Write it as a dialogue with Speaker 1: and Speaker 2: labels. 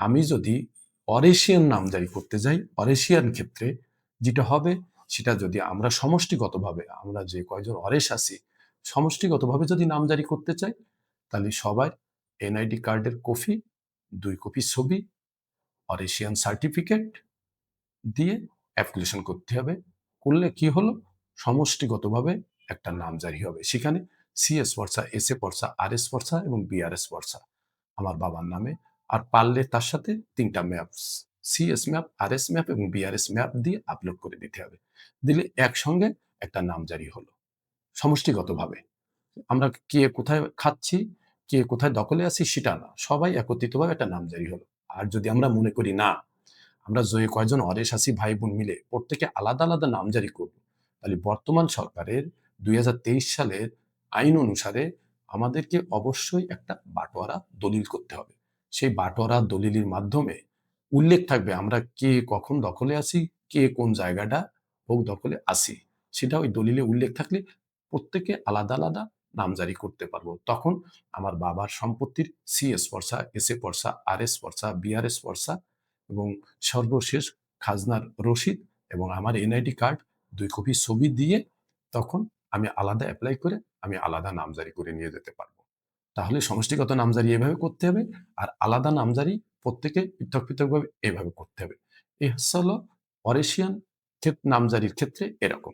Speaker 1: আমি যদি অরেশিয়ান নামজারি করতে যাই, অরেশিয়ান ক্ষেত্রে যেটা হবে, সেটা যদি আমরা সমষ্টিগতভাবে, আমরা যে কয়জন অরেশ আছি, সমষ্টিগতভাবে যদি নামজারি করতে চাই, তাহলে সবাই এনআইডি কার্ডের কপি, দুই কপি ছবি, অরেশিয়ান সার্টিফিকেট দিয়ে অ্যাপ্লিকেশন করতে হবে। করলে কি হলো? সমষ্টিগতভাবে একটা নাম জারি হবে। সেখানে সিএস পর্সা, এস এ পর্সা, আর এস পর্সা এবং বিআরএস পর্সা। আমার বাবার নামে আর পারলে তার সাথে তিনটা map CS map R S map এবং বিআরএস ম্যাপ দিয়ে আপলোড করে দিতে হবে। দিলে একসঙ্গে একটা নাম জারি হলো, সমষ্টিগতভাবে। আমরা কে কোথায় খাচ্ছি, কে কোথায় দখলে আছি সেটা না, সবাই একত্রিতভাবে একটা নাম জারি হলো। আর যদি আমরা মনে করি না, আমরা যে কয়েকজন অরেশ আছি ভাই বোন মিলে প্রত্যেকে আলাদা আলাদা নাম জারি করব, তাহলে বর্তমান সরকারের দুই হাজার তেইশ সালের আইন অনুসারে আমাদেরকে অবশ্যই একটা বাটোয়ারা দলিল করতে হবে। সেই বাটোয়ারা দলিলের মাধ্যমে উল্লেখ থাকবে, আমরা কে কখন দখলে আসি কে কোন জায়গাটা ভোগ দখলে আসি সেটা ওই দলিলে উল্লেখ থাকলে প্রত্যেকে আলাদা আলাদা নাম জারি করতে পারব। তখন আমার বাবার সম্পত্তির সিএস পর্সা এস এ পর্সা আর এস পর্সা বিআরএস পর্সা এবং সর্বশেষ খাজনার রসিদ এবং আমার এনআইডি কার্ড দুই কপি ছবি দিয়ে তখন আমি আলাদা অ্যাপ্লাই করে আমি আলাদা নামজারি করে নিয়ে যেতে পারব। তাহলে সমষ্টিগত নামজারি এভাবে করতে হবে আর আলাদা নামজারি প্রত্যেকে পৃথক পৃথকভাবে এভাবে করতে হবে। এ হচ্ছে হলো অরেশিয়ান নামজারির ক্ষেত্রে এরকম।